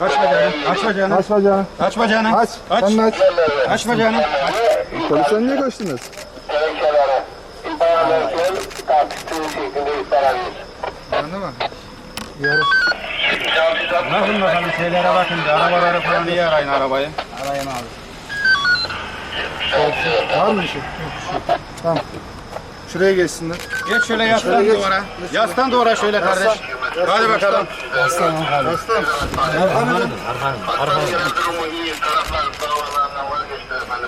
Aç bacağını. Aç bacağını. Aç bacağını. Aç bacağını. Aç. Aç. Sen de aç. Aç bacağını. Polisten niye kaçtınız? Gerekçelere ihbar ederken tartıştığı şeklinde ihbar alıyoruz. Anladın mı? Yarın. Bakın bakalım şeylere bakın. Arabaları falan iyi arayın arabayı. Arayın abi. Var mı bir şey? Yok bir şey. Tamam. Şuraya geçsinler. Geç şöyle yaslan geç. duvara. Yaslan duvara şöyle kardeş. Hadi bakalım. Aslan. Aslan.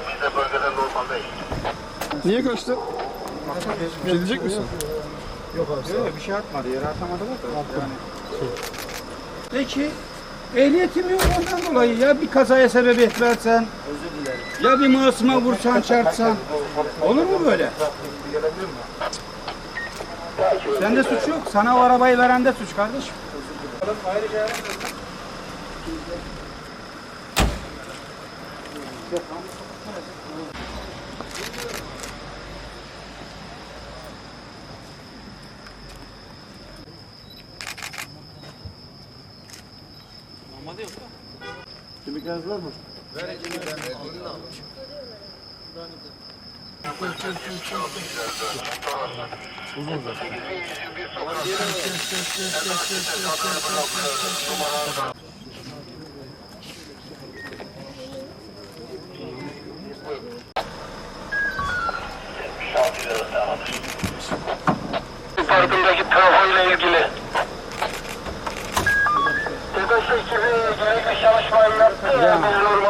Biz de bölgede normaldayız. Niye kaçtın? Bir şey diyecek misin? Yok bir şey atmadı. Yere atamadı da. Yani. Peki ehliyetim yok ondan dolayı ya bir kazaya sebebiyet versen ya bir masuma vursan çarpsan olur mu böyle? Sende suç yok. Sana o arabayı veren de suç kardeşim. Ayrıca Kimlik var mı? Parkındaki trafoyla ilgili. TEDAŞ ekibi gerekli çalışmayı yaptı. Biz normalde